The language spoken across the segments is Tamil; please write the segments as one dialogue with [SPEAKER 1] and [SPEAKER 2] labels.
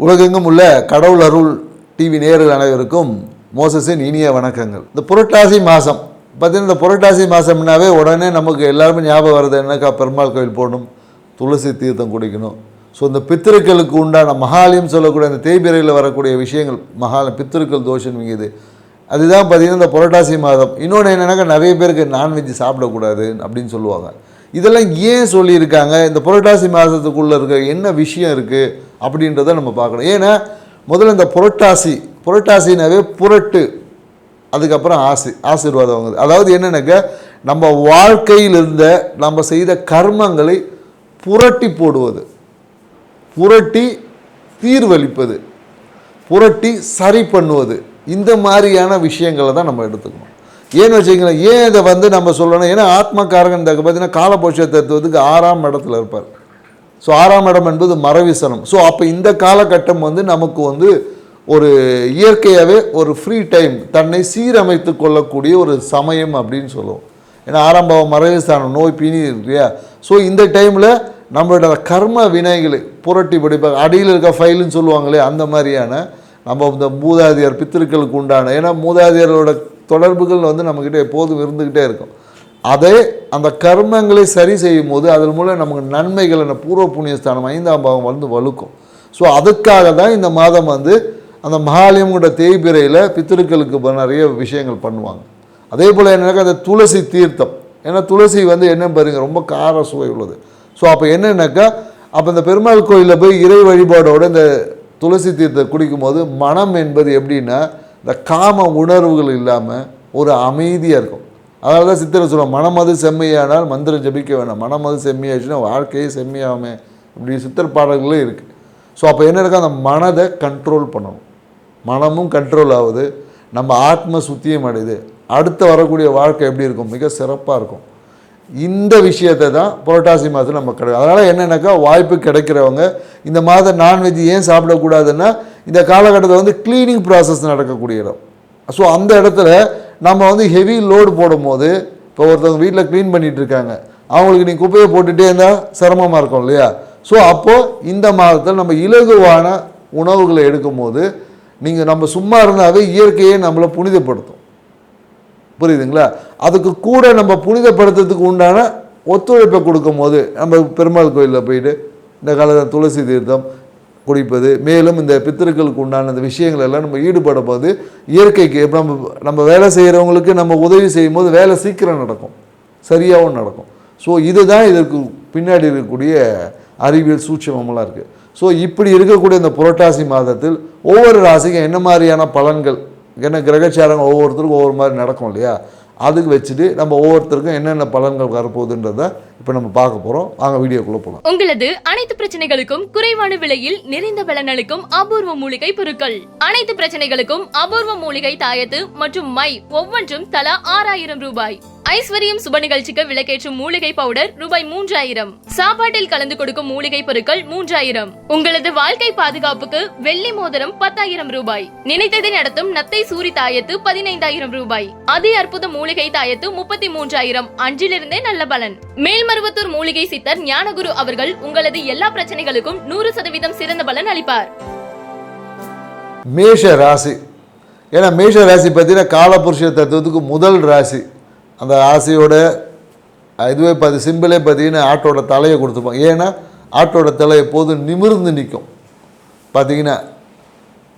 [SPEAKER 1] உலகெங்கும் உள்ள கடவுள் அருள் டிவி நேயர்கள் அனைவருக்கும் மோசஸின் இனிய வணக்கங்கள். இந்த புரட்டாசி மாதம் பார்த்தீங்கன்னா இந்த புரட்டாசி மாதம்னாவே உடனே நமக்கு எல்லாருமே ஞாபகம் வருது என்னக்கா? பெருமாள் கோயில் போகணும் துளசி தீர்த்தம் குடிக்கணும். ஸோ இந்த பித்திருக்களுக்கு உண்டான மகாலயம் சொல்லக்கூடிய அந்த தேய்பிரையில் வரக்கூடிய விஷயங்கள் மகால பித்திருக்கள் தோஷம் மிகுது. அதுதான் பார்த்தீங்கன்னா இந்த புரட்டாசி மாதம். இன்னொன்று என்னென்னாக்கா நிறைய பேருக்கு நான்வெஜ் சாப்பிடக்கூடாது அப்படின்னு சொல்லுவாங்க. இதெல்லாம் ஏன் சொல்லியிருக்காங்க? இந்த புரட்டாசி மாதத்துக்குள்ளே இருக்க என்ன விஷயம் இருக்குது அப்படின்றத நம்ம பார்க்கணும். ஏன்னா முதல்ல இந்த புரட்டாசி புரட்டாசினாவே புரட்டு அதுக்கப்புறம் ஆசி ஆசீர்வாதம் வாங்குது. அதாவது என்னென்னாக்கா நம்ம வாழ்க்கையில் இருந்த நம்ம செய்த கர்மங்களை புரட்டி போடுவது. புரட்டி தீர்வளிப்பது புரட்டி சரி பண்ணுவது. இந்த மாதிரியான விஷயங்களை தான் நம்ம எடுத்துக்கணும். ஏன்னு வச்சுங்களேன் ஏன் இதை வந்து நம்ம சொல்லணும்? ஏன்னா ஆத்மகாரகன் பார்த்தீங்கன்னா காலபோஷ தத்துவத்துக்கு ஆறாம் இடத்துல இருப்பார். ஸோ ஆறாம் இடம் என்பது மரவிசனம். ஸோ அப்போ இந்த காலகட்டம் வந்து நமக்கு வந்து ஒரு இயற்கையாகவே ஒரு ஃப்ரீ டைம் தன்னை சீரமைத்து கொள்ளக்கூடிய ஒரு சமயம் அப்படின்னு சொல்லுவோம். ஏன்னா ஆரம்பம் மரவிஸ்தானம் நோய் பீனி இருக்கு இல்லையா ஸோ இந்த டைமில் நம்மளோட கர்ம வினைகளை புரட்டி படிப்பாங்க அடியில் இருக்க ஃபைலுன்னு சொல்லுவாங்களே அந்த மாதிரியான நம்ம இந்த மூதாதையர் பித்திருக்களுக்கு உண்டான ஏன்னா மூதாதையரோட தொடர்புகள் வந்து நம்மக்கிட்ட எப்போதும் இருந்துக்கிட்டே இருக்கும். அதை அந்த கர்மங்களை சரி செய்யும் போது அதன் மூலம் நமக்கு நன்மைகள் என்ன பூர்வ புண்ணியஸ்தானம் ஐந்தாம் பாகம் வந்து வலுக்கும். ஸோ அதுக்காக தான் இந்த மாதம் வந்து அந்த மகாலயம்ங்கிற தேய்பிரையில் பித்திருக்களுக்கு நிறைய விஷயங்கள் பண்ணுவாங்க. அதே போல் என்னென்னாக்கா அந்த துளசி தீர்த்தம். ஏன்னா துளசி வந்து என்ன பாருங்க ரொம்ப கார சுவை உள்ளது. ஸோ அப்போ என்னென்னாக்கா அப்போ இந்த பெருமாள் கோயிலில் போய் இறை வழிபாடோட இந்த துளசி தீர்த்தம் குடிக்கும்போது மனம் என்பது எப்படின்னா இந்த காம உணர்வுகள் இல்லாமல் ஒரு அமைதியாக இருக்கும். அதனால தான் சித்தர் சொல்லுவோம் மனமது செம்மையானால் மந்திரம் ஜபிக்க வேணாம். மனமது செம்மையாச்சுன்னா வாழ்க்கையே செம்மையாமே இப்படி சித்தர் பாடல்களே இருக்குது ஸோ அப்போ என்ன இருக்கு அந்த மனதை கண்ட்ரோல் பண்ணணும். மனமும் கண்ட்ரோல் ஆகுது. நம்ம ஆத்ம சுத்தியம் அடையுது. அடுத்து வரக்கூடிய வாழ்க்கை எப்படி இருக்கும்? மிக சிறப்பாக இருக்கும். இந்த விஷயத்தை தான் புரட்டாசி மாதத்தில் நம்ம கிடைக்கும் அதனால் என்னென்னாக்கா வாய்ப்பு கிடைக்கிறவங்க இந்த மாதம் நான்வெஜ் ஏன் சாப்பிடக்கூடாதுன்னா இந்த காலகட்டத்தில் வந்து க்ளீனிங் ப்ராசஸ் நடக்கக்கூடிய இடம். ஸோ அந்த இடத்துல நம்ம வந்து ஹெவி லோடு போடும்போது இப்போ ஒருத்தவங்க வீட்டில் க்ளீன் பண்ணிகிட்டு இருக்காங்க அவங்களுக்கு நீ குப்பையை போட்டுகிட்டே இருந்தால் சிரமமாக இருக்கும் இல்லையா? ஸோ அப்போது இந்த மாதத்தில் நம்ம இலகுவான உணவுகளை எடுக்கும்போது நீங்கள் நம்ம சும்மா இருந்தாவே இயற்கையே நம்மளை புனிதப்படுத்தும். புரியுதுங்களா? அதுக்கு கூட நம்ம புனிதப்படுத்துறதுக்கு உண்டான ஒத்துழைப்பை கொடுக்கும் போது நம்ம பெருமாள் கோயிலில் போயிட்டு இந்த காலத்தில் துளசி தீர்த்தம் குடிப்பது மேலும் இந்த பித்தர்களுக்கு உண்டான இந்த விஷயங்கள் எல்லாம் நம்ம ஈடுபட போது இயற்கைக்கு இப்போ நம்ம நம்ம வேலை செய்கிறவங்களுக்கு நம்ம உதவி செய்யும் போது வேலை சீக்கிரம் நடக்கும். சரியாகவும் நடக்கும். ஸோ இதுதான் இதற்கு பின்னாடி இருக்கக்கூடிய அறிவியல் சூட்சமமெல்லாம் இருக்குது ஸோ இப்படி இருக்கக்கூடிய இந்த புரட்டாசி மாதத்தில் ஒவ்வொரு ராசிக்கும் என்ன மாதிரியான பலன்கள் ஏன்னா கிரகச்சாரங்கள் ஒவ்வொருத்தருக்கும் ஒவ்வொரு மாதிரி நடக்கும் இல்லையா? அதுக்கு வச்சுட்டு நம்ம ஒவ்வொருத்தருக்கும் என்னென்ன பலன்கள் வரப்போகுதுன்றதை இப்போ நம்ம பார்க்க போகிறோம் வாங்க வீடியோக்குள்ளே போகலாம்
[SPEAKER 2] உங்களது அனைத்து பிரச்சனைகளுக்கும் குறைவான விலையில் நிறைந்த பலனளிக்கும் அபூர்வ மூலிகை பொருட்கள். அனைத்து பிரச்சனைகளுக்கும் அபூர்வ மூலிகை தாயத்து மற்றும் மை ஒவ்வொன்றும் தலா ஆறாயிரம் ரூபாய். ஐஸ்வர்யம் சுப நிகழ்ச்சிக்கு விளக்கேற்றும் மூலிகை பவுடர் ரூபாய் மூன்றாயிரம். சாப்பாட்டில் கலந்து கொடுக்கும் மூலிகை பொருட்கள் மூன்றாயிரம். உங்களது வாழ்க்கை பாதுகாப்புக்கு வெள்ளி மோதிரம் பத்தாயிரம் ரூபாய். நினைத்ததை நடத்தும் நத்தை சூரி தாயத்து பதினைந்தாயிரம் ரூபாய். அதி அற்புத மூலிகை தாயத்து முப்பத்தி மூன்றாயிரம் அன்றிலிருந்தே நல்ல பலன். மேல்மருவத்தூர் மூலிகை சித்தர் ஞானகுரு அவர்கள் உங்களது எல்லா பிரச்சனைகளுக்கும் நூறு சதவீதம் சிறந்த பலன் அளிப்பார்.
[SPEAKER 1] மேஷ ராசி ஏன்னா மேஷ ராசி பார்த்தீங்கன்னா காலபுருஷ தத்துவத்துக்கு முதல் ராசி. அந்த ஆசையோட இதுவே பார்த்து சிம்பிளே பார்த்தீங்கன்னா ஆட்டோட தலையை கொடுத்துருப்பாங்க ஏன்னா ஆட்டோட தலை எப்போதும் நிமிர்ந்து நிற்கும். பார்த்தீங்கன்னா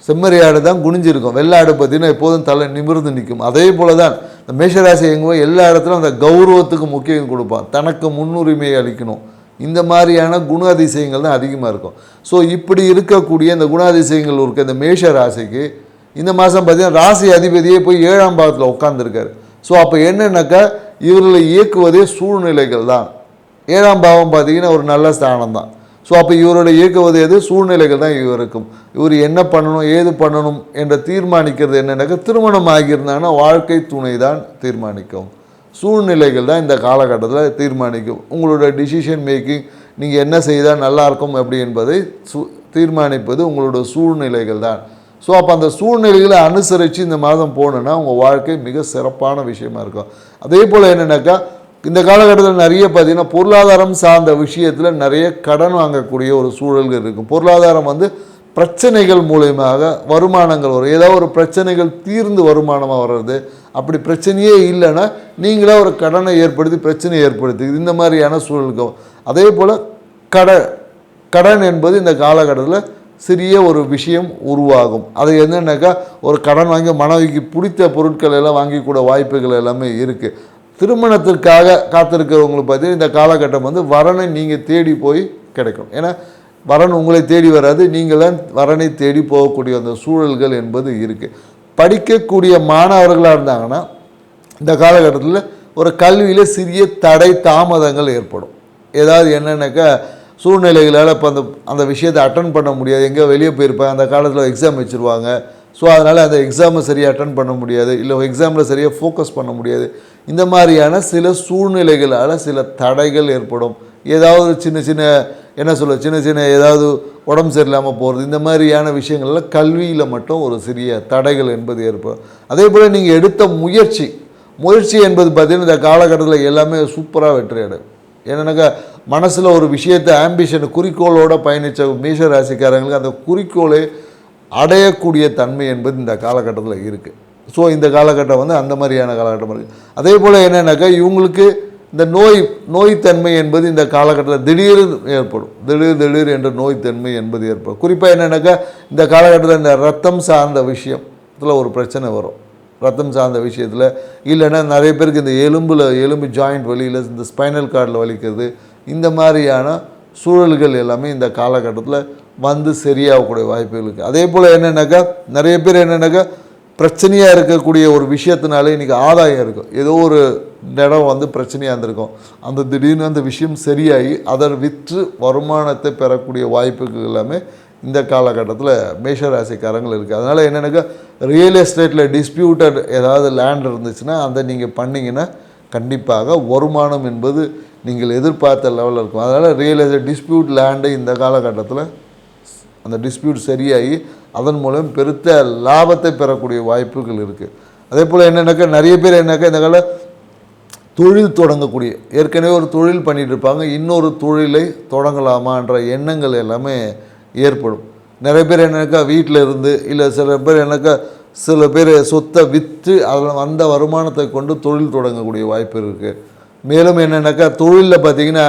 [SPEAKER 1] செம்மறி ஆடு தான் குனிஞ்சிருக்கும். வெள்ளாடு பார்த்தீங்கன்னா எப்போதும் தலை நிமிர்ந்து நிற்கும். அதே போல தான் இந்த மேஷராசி எங்கே எல்லா இடத்துலையும் அந்த கௌரவத்துக்கு முக்கியம் கொடுப்பான். தனக்கு முன்னுரிமையை அளிக்கணும். இந்த மாதிரியான குண அதிசயங்கள் தான் அதிகமாக இருக்கும். ஸோ இப்படி இருக்கக்கூடிய இந்த குணாதிசயங்கள் இருக்க இந்த மேஷ ராசிக்கு இந்த மாதம் பார்த்தீங்கன்னா ராசி அதிபதியே போய் ஏழாம் பாகத்தில் உட்காந்துருக்காரு ஸோ அப்போ என்னென்னாக்கா இவர்களை இயக்குவதே சூழ்நிலைகள் தான். ஏழாம் பாவம் பார்த்தீங்கன்னா ஒரு நல்ல ஸ்தானம் தான் ஸோ அப்போ இவரோட இயக்குவது எது? சூழ்நிலைகள் தான் இவருக்கும் இவர் என்ன பண்ணணும் ஏது பண்ணணும் என்ற தீர்மானிக்கிறது என்னென்னாக்கா திருமணம் ஆகியிருந்தாங்கன்னா வாழ்க்கை துணை தான் தீர்மானிக்கும். சூழ்நிலைகள் தான் இந்த காலகட்டத்தில் தீர்மானிக்கும். உங்களோட டிசிஷன் மேக்கிங் நீங்கள் என்ன செய்தால் நல்லா இருக்கும் அப்படி என்பதை சு தீர்மானிப்பது உங்களோட சூழ்நிலைகள் தான். ஸோ அப்போ அந்த சூழ்நிலைகளை அனுசரித்து இந்த மாதம் போகணுன்னா உங்கள் வாழ்க்கை மிக சிறப்பான விஷயமா இருக்கும். அதே போல் என்னென்னாக்கா இந்த காலகட்டத்தில் நிறைய பார்த்தீங்கன்னா பொருளாதாரம் சார்ந்த விஷயத்தில் நிறைய கடன் வாங்கக்கூடிய ஒரு சூழல்கள் இருக்கும். பொருளாதாரம் வந்து பிரச்சனைகள் மூலயமாக வருமானங்கள் வரும். ஏதாவது ஒரு பிரச்சனைகள் தீர்ந்து வருமானமாக வர்றது. அப்படி பிரச்சனையே இல்லைன்னா நீங்களே ஒரு கடனை ஏற்படுத்தி பிரச்சனையை ஏற்படுத்தி இந்த மாதிரியான சூழலுக்கு அதே போல் கடை கடன் என்பது இந்த காலகட்டத்தில் சிறிய ஒரு விஷயம் உருவாகும். அது என்னென்னாக்கா ஒரு கடன் வாங்கி மனைவிக்கு பிடித்த பொருட்கள் எல்லாம் வாங்கிக்கூட வாய்ப்புகள் எல்லாமே இருக்குது திருமணத்திற்காக காத்திருக்கிறவங்களுக்கு பார்த்தீங்கன்னா இந்த காலகட்டம் வந்து வரனை நீங்கள் தேடி போய் கிடைக்கும் ஏன்னா வரன் உங்களை தேடி வராது நீங்களாம் வரனை தேடி போகக்கூடிய அந்த சூழல்கள் என்பது இருக்குது படிக்கக்கூடிய மாணவர்களாக இருந்தாங்கன்னா இந்த காலகட்டத்தில் ஒரு கல்வியில் சிறிய தடை தாமதங்கள் ஏற்படும். ஏதாவது என்னென்னாக்கா சூழ்நிலைகளால் இப்போ அந்த அந்த விஷயத்தை அட்டன் பண்ண முடியாது. எங்கே வெளியே போயிருப்பாங்க அந்த காலத்தில் எக்ஸாம் வச்சுருவாங்க. ஸோ அதனால் அந்த எக்ஸாமை சரியாக அட்டன் பண்ண முடியாது. இல்லை எக்ஸாமில் சரியாக ஃபோக்கஸ் பண்ண முடியாது. இந்த மாதிரியான சில சூழ்நிலைகளால் சில தடைகள் ஏற்படும். ஏதாவது சின்ன சின்ன என்ன சொல்ல சின்ன சின்ன ஏதாவது உடம்பு சரியில்லாமல் போகிறது இந்த மாதிரியான விஷயங்கள்ல கல்வியில் மட்டும் ஒரு சிறிய தடைகள் என்பது ஏற்படும். அதே போல் நீங்கள் எடுத்த முயற்சி முயற்சி என்பது பார்த்திங்கன்னா இந்த காலகட்டத்தில் எல்லாமே சூப்பராக வெற்றி அடையும் மனசில் ஒரு விஷயத்தை ஆம்பிஷன் குறிக்கோளோட பயணித்த மீச ராசிக்காரங்களுக்கு அந்த குறிக்கோளை அடையக்கூடிய தன்மை என்பது இந்த காலகட்டத்தில் இருக்குது ஸோ இந்த காலகட்டம் வந்து அந்த மாதிரியான காலகட்டம் இருக்குது அதே போல் என்னென்னாக்கா இவங்களுக்கு இந்த நோய் நோய்த்தன்மை என்பது இந்த காலகட்டத்தில் திடீர்னு ஏற்படும். திடீர் திடீர் என்ற நோய்த்தன்மை என்பது ஏற்படும். குறிப்பாக என்னென்னாக்கா இந்த காலகட்டத்தில் இந்த ரத்தம் சார்ந்த விஷயத்தில் ஒரு பிரச்சனை வரும். ரத்தம் சார்ந்த விஷயத்தில் இல்லைன்னா நிறைய பேருக்கு இந்த எலும்பில் எலும்பு ஜாயிண்ட் வலியில் இந்த ஸ்பைனல் கார்டில் வலிக்கிறது இந்த மாதிரியான சூழல்கள் எல்லாமே இந்த காலகட்டத்தில் வந்து சரியாகக்கூடிய வாய்ப்புகள் இருக்குது அதே போல் என்னென்னாக்கா நிறைய பேர் என்னென்னாக்கா பிரச்சனையாக இருக்கக்கூடிய ஒரு விஷயத்தினாலே இன்றைக்கி ஆதாயம் இருக்கும் ஏதோ ஒரு இடம் வந்து பிரச்சனையாக இருந்திருக்கும். அந்த திடீர்னு அந்த விஷயம் சரியாகி அதை விற்று வருமானத்தை பெறக்கூடிய வாய்ப்புகள் எல்லாமே இந்த காலகட்டத்தில் மேஷராசிக்காரங்கள் இருக்குது அதனால் என்னென்னாக்கா ரியல் எஸ்டேட்டில் டிஸ்பியூட்டட் ஏதாவது லேண்ட் இருந்துச்சுன்னா அதை நீங்கள் பண்ணிங்கன்னா கண்டிப்பாக வருமானம் என்பது நீங்கள் எதிர்பார்த்த லெவலில் இருக்கும். அதனால் ரியல் எஸ்டேட் டிஸ்பியூட் லேண்டு இந்த காலகட்டத்தில் அந்த டிஸ்பியூட் சரியாகி அதன் மூலம் பெருத்த லாபத்தை பெறக்கூடிய வாய்ப்புகள் இருக்குது அதே போல் என்னென்னாக்கா நிறைய பேர் என்னக்கா இந்த கால தொழில் தொடங்கக்கூடிய ஏற்கனவே ஒரு தொழில் பண்ணிகிட்டு இருப்பாங்க. இன்னொரு தொழிலை தொடங்கலாமான்ற எண்ணங்கள் எல்லாமே ஏற்படும். நிறைய பேர் என்னக்கா வீட்டில் இருந்து இல்லை சில பேர் என்னக்கா சில பேர் சொத்தை விற்று அதில் வந்த வருமானத்தை கொண்டு தொழில் தொடங்கக்கூடிய வாய்ப்பு இருக்குது மேலும் என்னென்னாக்கா தொழிலில் பார்த்தீங்கன்னா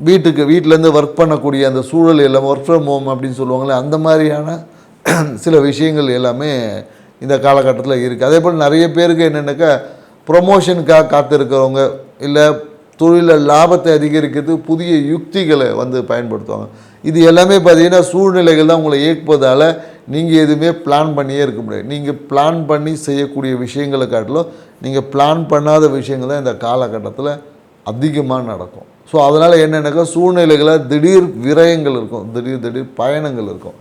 [SPEAKER 1] வீட்டுக்கு வீட்டிலேருந்து ஒர்க் பண்ணக்கூடிய அந்த சூழல் எல்லாம் ஒர்க் ஃப்ரம் ஹோம் அப்படின்னு சொல்லுவாங்களே அந்த மாதிரியான சில விஷயங்கள் எல்லாமே இந்த காலகட்டத்தில் இருக்குது அதே போல் நிறைய பேருக்கு என்னென்னாக்கா ப்ரொமோஷனுக்காக காத்திருக்கிறவங்க இல்லை தொழிலில் லாபத்தை அதிகரிக்கிறது புதிய யுக்திகளை வந்து பயன்படுத்துவாங்க. இது எல்லாமே பார்த்தீங்கன்னா சூழ்நிலைகள் தான் உங்களை இயக்குவதால் நீங்கள் எதுவுமே பிளான் பண்ணியே இருக்க முடியாது. நீங்கள் பிளான் பண்ணி செய்யக்கூடிய விஷயங்களை காட்டிலும் நீங்கள் பிளான் பண்ணாத விஷயங்கள் தான் இந்த காலகட்டத்தில் அதிகமாக நடக்கும். ஸோ அதனால் என்னென்னாக்கா சூழ்நிலைகளில் திடீர் விரயங்கள் இருக்கும். திடீர் திடீர் பயணங்கள் இருக்கும்.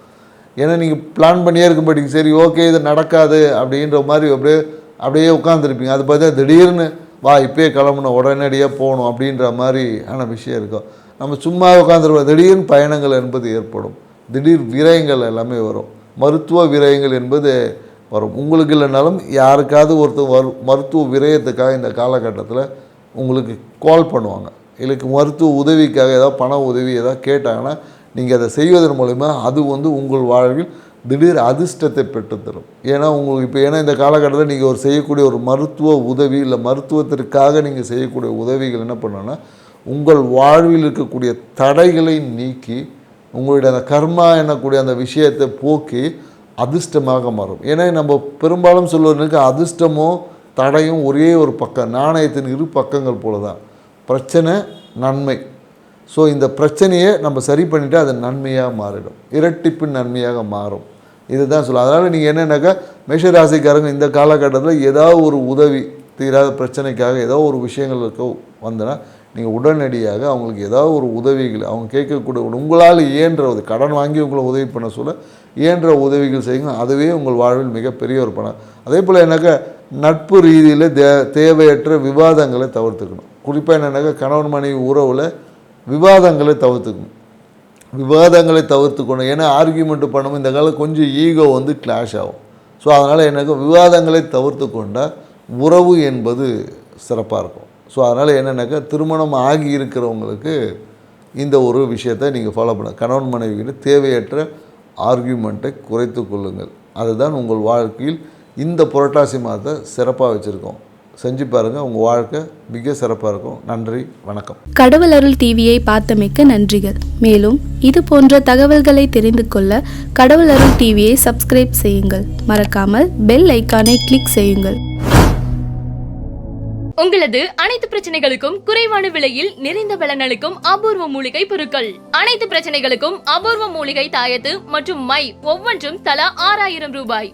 [SPEAKER 1] ஏன்னா நீங்கள் பிளான் பண்ணியே இருக்க சரி ஓகே இது நடக்காது அப்படின்ற மாதிரி அப்படியே அப்படியே உட்காந்துருப்பீங்க அது பார்த்தா திடீர்னு வா இப்பயே கிளம்பணும் உடனடியாக போகணும் அப்படின்ற மாதிரி ஆன விஷயம் இருக்கும். நம்ம சும்மா உட்காந்துருவோம் திடீர்னு பயணங்கள் என்பது ஏற்படும். திடீர் விரயங்கள் எல்லாமே வரும். மருத்துவ விரயங்கள் என்பது வரும். உங்களுக்கு இல்லைனாலும் யாருக்காவது ஒருத்தர் வரு மருத்துவ விரயத்துக்காக இந்த காலகட்டத்தில் உங்களுக்கு கால் பண்ணுவாங்க. இல்லைக்கு மருத்துவ உதவிக்காக ஏதாவது பண உதவி ஏதாவது கேட்டாங்கன்னா நீங்கள் அதை செய்வதன் மூலிமா அது வந்து உங்கள் வாழ்வில் திடீர் அதிர்ஷ்டத்தை பெற்றுத்தரும். ஏன்னா உங்களுக்கு இப்போ ஏன்னா இந்த காலகட்டத்தில் நீங்கள் ஒரு செய்யக்கூடிய ஒரு மருத்துவ உதவி இல்லை மருத்துவத்திற்காக நீங்கள் செய்யக்கூடிய உதவிகள் என்ன பண்ணோன்னா உங்கள் வாழ்வில் இருக்கக்கூடிய தடைகளை நீக்கி உங்களுடைய அந்த கர்மா என்னக்கூடிய அந்த விஷயத்தை போக்கி அதிர்ஷ்டமாக மாறும். ஏன்னா நம்ம பெரும்பாலும் சொல்லுவதற்கு அதிர்ஷ்டமும் தடையும் ஒரே ஒரு பக்கம் நாணயத்தின் இரு பக்கங்கள் போல தான் பிரச்சனை நன்மை. ஸோ இந்த பிரச்சனையை நம்ம சரி பண்ணிவிட்டு அது நன்மையாக மாறிடும். இரட்டிப்பின் நன்மையாக மாறும். இதுதான் சொல்லுவோம் அதனால் நீங்கள் என்னென்னாக்கா மேஷராசிக்காரங்க இந்த காலகட்டத்தில் ஏதாவது ஒரு உதவி தீராத பிரச்சனைக்காக ஏதோ ஒரு விஷயங்கள் இருக்க வந்தனா நீங்கள் உடனடியாக அவங்களுக்கு ஏதாவது ஒரு உதவிகள் அவங்க கேட்கக்கூடிய உங்களால் இயன்ற உதவி கடன் வாங்கி உங்களை உதவி பண்ண சொல்ல இயன்ற உதவிகள் செய்யுங்க. அதுவே உங்கள் வாழ்வில் மிகப்பெரிய ஒரு பணம் அதே போல் என்னக்கா நட்பு ரீதியில் தே தேவையற்ற விவாதங்களை தவிர்த்துக்கணும். குறிப்பாக என்னென்னாக்கா கணவன் மனைவி உறவில் விவாதங்களை தவிர்த்துக்கணும். விவாதங்களை தவிர்த்துக்கணும். ஏன்னா ஆர்கியூமெண்ட் பண்ணணும் இந்த காலம் கொஞ்சம் ஈகோ வந்து கிளாஷ் ஆகும். ஸோ அதனால் எனக்கு விவாதங்களை தவிர்த்து கொண்டால் உறவு என்பது சிறப்பாக இருக்கும். ஸோ அதனால் என்னென்னாக்கா திருமணம் ஆகி இருக்கிறவங்களுக்கு இந்த ஒரு விஷயத்தை நீங்கள் ஃபாலோ பண்ண கணவன் மனைவிகிட்ட தேவையற்ற ஆர்கியூமெண்ட்டை குறைத்து கொள்ளுங்கள். அதுதான் உங்கள் வாழ்க்கையில் இந்த புரட்டாசி மாதத்தை சிறப்பாக வச்சுருக்கோம். செஞ்சு பாருங்கள் உங்கள் வாழ்க்கை மிக சிறப்பாக இருக்கும். நன்றி வணக்கம்.
[SPEAKER 3] கடவுள் அருள் டிவியை பார்த்தமைக்க நன்றிகள். மேலும் இது போன்ற தகவல்களை தெரிந்து கொள்ள கடவுள் அருள் டிவியை சப்ஸ்கிரைப் செய்யுங்கள். மறக்காமல் பெல் ஐக்கானை கிளிக் செய்யுங்கள்.
[SPEAKER 2] உங்களது அனைத்து பிரச்சனைகளுக்கும் குறைவான விலையில் நிறைந்த பலனளிக்கும் அபூர்வ மூலிகை பொருட்கள். அனைத்து பிரச்சனைகளுக்கும் அபூர்வ மூலிகை தாயத்து மற்றும் மை ஒவ்வொன்றும் தலா ஆறாயிரம் ரூபாய்.